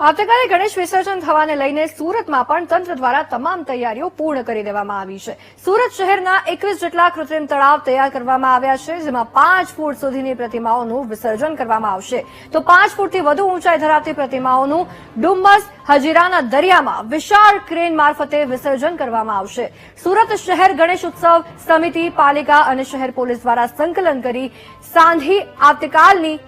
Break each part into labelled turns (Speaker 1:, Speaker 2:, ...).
Speaker 1: આવતીકાલે ગણેશ વિસર્જન થવાને લઈને સુરતમાં પણ તંત્ર દ્વારા તમામ તૈયારીઓ પૂર્ણ કરી દેવામાં આવી છે. સુરત શહેરના એકવીસ જેટલા કૃત્રિમ તળાવ તૈયાર કરવામાં આવ્યા છે, જેમાં પાંચ ફૂટ સુધીની પ્રતિમાઓનું વિસર્જન કરવામાં આવશે. તો પાંચ ફૂટથી વધુ ઊંચાઈ ધરાવતી પ્રતિમાઓનું ડુમ્મસ હજીરાના દરિયામાં વિશાળ ક્રેન મારફતે વિસર્જન કરવામાં આવશે. સુરત શહેર ગણેશ ઉત્સવ સમિતિ, પાલિકા અને શહેર પોલીસ દ્વારા સંકલન કરી સાંધી આવતીકાલની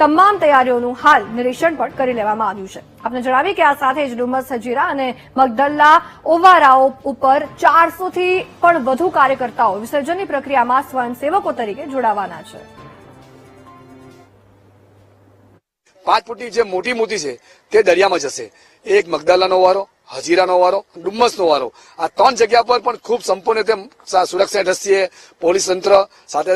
Speaker 1: તમામ તૈયારીઓનું હાલ નિરીક્ષણ પણ કરી લેવામાં આવ્યું છે. આપને જણાવીએ કે આ સાથે જ ડુમસ હજીરા અને મગદલ્લા ઓવારાઓ ઉપર ચારસોથી પણ વધુ કાર્યકર્તાઓ વિસર્જનની પ્રક્રિયામાં સ્વયંસેવકો તરીકે જોડાવાના છે.
Speaker 2: પાંચ ફૂટની જે મોટી મૂર્તિ છે તે દરિયામાં જશે. એક મગદાલાનો વારો હજીરાનો વારો, ડુમ્મસનો વારો. આ ત્રણ જગ્યા પર પણ ખૂબ સંપૂર્ણ રીતે સુરક્ષા દ્રષ્ટિએ પોલીસ તંત્ર સાથે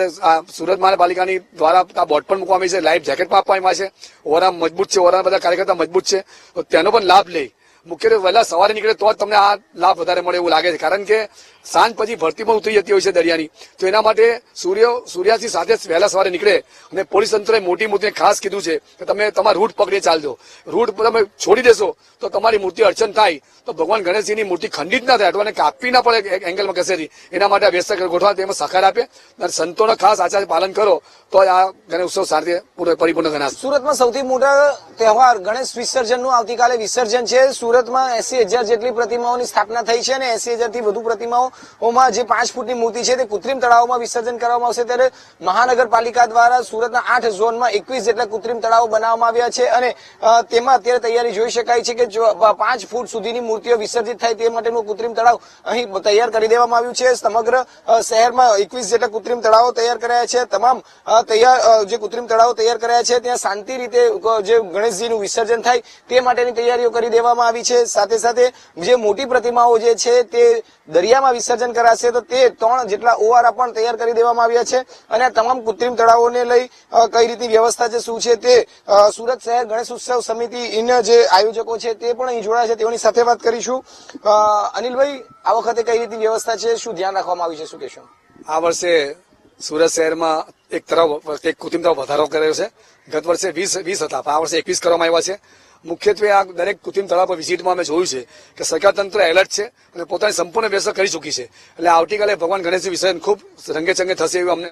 Speaker 2: સુરત મહાનગરપાલિકાની દ્વારા આ બોર્ડ પણ મૂકવામાં આવી છે. લાઈફ જેકેટ પણ આપવામાં છે. ઓરા મજબૂત છે ઓરા બધા કાર્યકર્તા મજબૂત છે. તો તેનો પણ લાભ લે મુખ્યત્વે વહેલા સવારે નીકળે તો જ તમને આ લાભ વધારે મળે એવું લાગે છે. કારણ કે સાંજ પછી ભરતી પણ ઉતરી જતી હોય છે દરિયાની. તો એના માટે સૂર્ય સૂર્યાસ્તી સાથે વહેલા સવારે નીકળે અને પોલીસ તંત્રએ મોટી મૂર્તિને ખાસ કીધું છે કે તમે તમારા રૂટ પકડી ચાલજો. રૂટ તમે છોડી દેશો, તો તમારી મૂર્તિ અડચણ થાય. તો ભગવાન ગણેશજીની મૂર્તિ ખંડિત ના થાય અટવાને કાપી ના પડે એંગલમાં કસેથી એના માટે આ વ્યસ્ત ગોઠવા તેમાં સહકાર આપે. અને સંતોનો ખાસ આચાર પાલન કરો, તો આ ગણેશ ઉત્સવ પૂરો- પરિપૂર્ણ ગણાશે
Speaker 3: સુરતમાં સૌથી મોટા તહેવાર ગણેશ વિસર્જનનું આવતીકાલે વિસર્જન છે. સુરતમાં એસી હજાર જેટલી પ્રતિમાઓની સ્થાપના થઈ છે અને એસી હજારથી વધુ પ્રતિમાઓમાં જે પાંચ ફૂટની મૂર્તિ છે તે કૃત્રિમ તળાવોમાં વિસર્જન કરવામાં આવશે ત્યારે મહાનગરપાલિકા દ્વારા સુરતના આઠ ઝોનમાં એકવીસ જેટલા કૃત્રિમ તળાવો બનાવવામાં આવ્યા છે અને તેમાં અત્યારે તૈયારી જોઈ શકાય છે કે પાંચ ફૂટ સુધીની મૂર્તિઓ વિસર્જિત થાય તે માટેનું કૃત્રિમ તળાવ અહીં તૈયાર કરી દેવામાં આવ્યું છે. સમગ્ર શહેરમાં એકવીસ જેટલા કૃત્રિમ તળાવો તૈયાર કરાયા છે. તમામ તૈયાર જે કૃત્રિમ તળાવો તૈયાર કરાયા છે, ત્યાં શાંતિ રીતે જે ગણેશજીનું વિસર્જન થાય તે માટેની તૈયારીઓ કરી દેવામાં આવી છે. સાથે સાથે જે મોટી પ્રતિમાઓ જે છે તે દરિયામાં વિસર્જન કરાશે તો તે ત્રણ જેટલા ઓવારા પણ તૈયાર કરી દેવામાં આવ્યા છે અને તમામ કૃત્રિમ તળાવોને લઈ કઈ રીતની વ્યવસ્થા છે શું છે તે સુરત શહેર ગણેશ ઉત્સવ સમિતિના જે આયોજકો છે તે પણ અહીં જોડાયા છે. તેઓની સાથે વાત કરીશું. અનિલભાઈ, આ વખતે કઈ રીતની વ્યવસ્થા છે? શું ધ્યાન રાખવામાં આવ્યું છે? શું કહેશો?
Speaker 2: આ વર્ષે સુરત શહેરમાં એક તરફ એક કૃત્રિમ તરફ વધારો કર્યો છે. ગત વર્ષે વીસ વીસ હતા આ વર્ષે એકવીસ કરવામાં આવ્યા છે. મુખ્યત્વે આ દરેક કૃત્રિમ તળાવ પર વિઝિટમાં અમે જોયું છે કે સરકાર તંત્ર એલર્ટ છે અને પોતાની સંપૂર્ણ વ્યવસ્થા કરી ચૂકી છે. એટલે આવતીકાલે ભગવાન ગણેશજી વિસર્જન ખૂબ રંગે ચંગે થશે એવું અમને